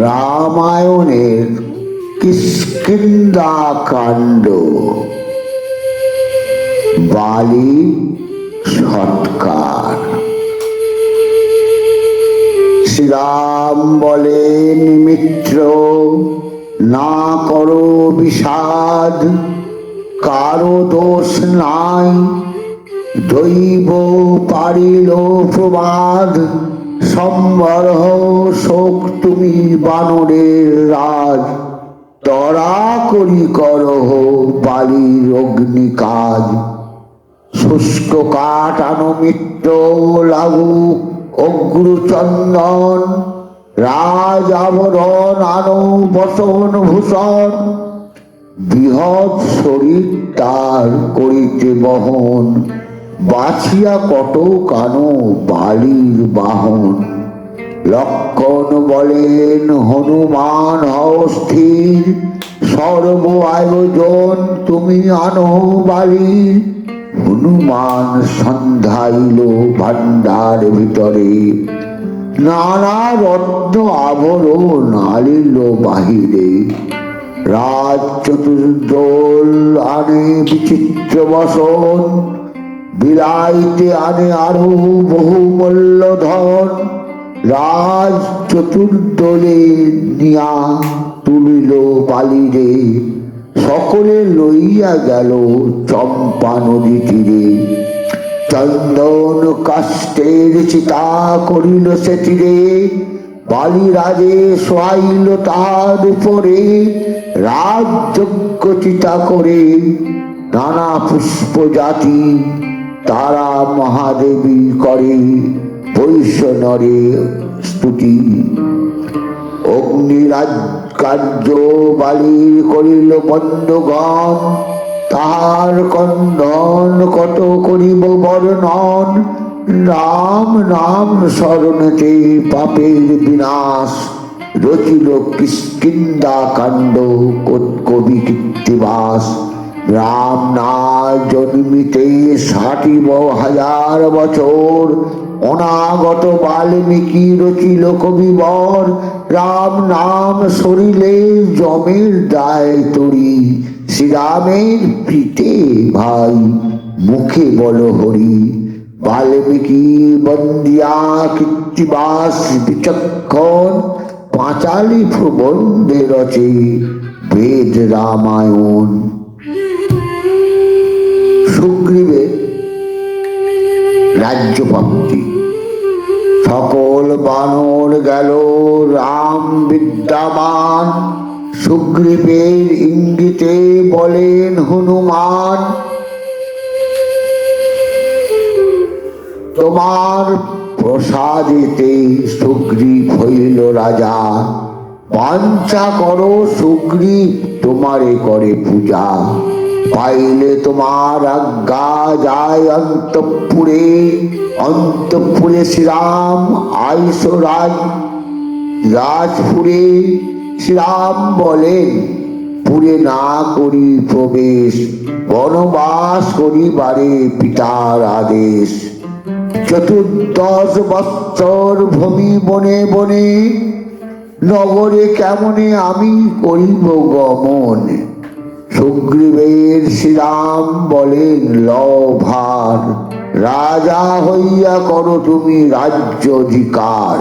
রামায়ণের কিষ্কিন্দা কাণ্ড বালি সৎকার। শ্রীরাম বলেন, মিত্র, না করো বিষাদ। কারও দোষ নাই। দৈব পারিল প্রবাদ। সম্বরহ শোক, তুমি বানরের রাজ। তরা করি করহ বালির অগ্নি কাজ শুষ্ক কাঠ আনো মিত্র লাগু অগ্রচন্দন রাজ আবরণ আনো বসন ভূষণ। বৃহৎ শরীর তার করিতে বহন। বাছিয়া কত কানো বালির বাহন? লক্ষণ বলেন, হনুমান, হও স্থির। সর্ব আয়োজন তুমি আনো বালির। হনুমান সন্ধ্যাইল ভান্ডার ভিতরে। নানা রত্ন আভরণ আলিল বাহিরে। রাজ চতুর্দোল আনে বিচিত্র বসন। বিলাইতে আনে আরও বহু মূল্য ধন রাজ চতুর্দোলে নিয়া তুলিল বালিরে। সকলে লইয়া গেল চম্পা নদী তীরে। চন্দন কাষ্টের চিতা করিল সে তীরে বালিরাজে সোয়াইল তার উপরে। রাজযজ্ঞ চিতা করে নানা পুষ্প জাতি তারা মহাদেবী করে বৈষ্ণরে স্তুতি। অগ্নিরাজ কার্য বালির করিল বন্ধগণ, তাহার কন্দন কত করিব বর্ণন? রাম নাম স্মরণেতে পাপের বিনাশ। রচিল কিষ্কিন্দা কাণ্ড কবি কীর্তিবাস। রাম না জন্মিতে ষাটিব হাজার বছর। অনাগত বাল্মীকি রচিল কবিবর রাম নাম সরিলে জমের দায় তরি। শ্রীরামের প্রীতে ভাই, মুখে বল হরি। বাল্মীকি বন্দিয়া কীর্তিবাস বিচক্ষণ। পাঁচালি প্রবন্ধে রচে বেদ রামায়ণ। রাজ্যপ্রাপ্তি সকল বানর গেল, রাম বিদ্যামান। সুগ্রীবের ইঙ্গিতে বলেন হনুমান, তোমার প্রসাদিতে সুগ্রীব হইল রাজা। বাঞ্ছা করো সুগ্রীব, তোমারে করে পূজা। পাইলে তোমার আজ্ঞা যায় অন্তপুরে অন্তপুরে শ্রীরাম আইস রাজ রাজপুরে শ্রীরাম বলেন, পুরে না করি প্রবেশ, বনবাস করিবারে পিতার আদেশ। চতুর্দশ বৎসর ভূমি বনে বনে, নগরে কেমনে আমি করিব গমন? সুগ্রীবের শ্রীরাম বলেন, লভার, রাজা হইয়া করো তুমি রাজ্য অধিকার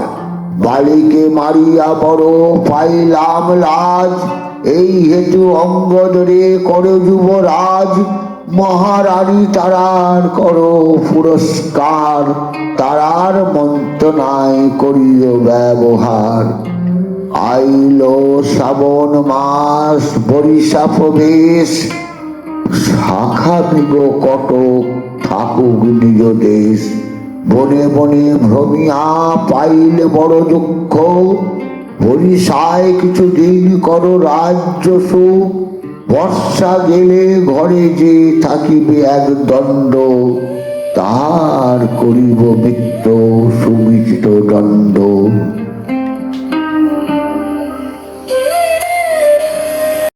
বালিকে মারিয়া বড় পাইলাম লাজ। এই হেতু অঙ্গদরে করো যুবরাজ। মহারানী তারার করো পুরস্কার। তারার মন্ত্রণায় করিও ব্যবহার। আইল শ্রাবণ মাস বরিশা প্রবেশ শাখা বিগ কটক থাকুক নিজ দেশ। বনে বনে ভ্রমিয়া পাইলে বড় দুঃখ। বরিশায় কিছুদিন করো রাজ্য সুখ। বর্ষা গেলে ঘরে যে থাকিবে এক দণ্ড তাহার করিব মিত্র সুমিষ্ট দণ্ড।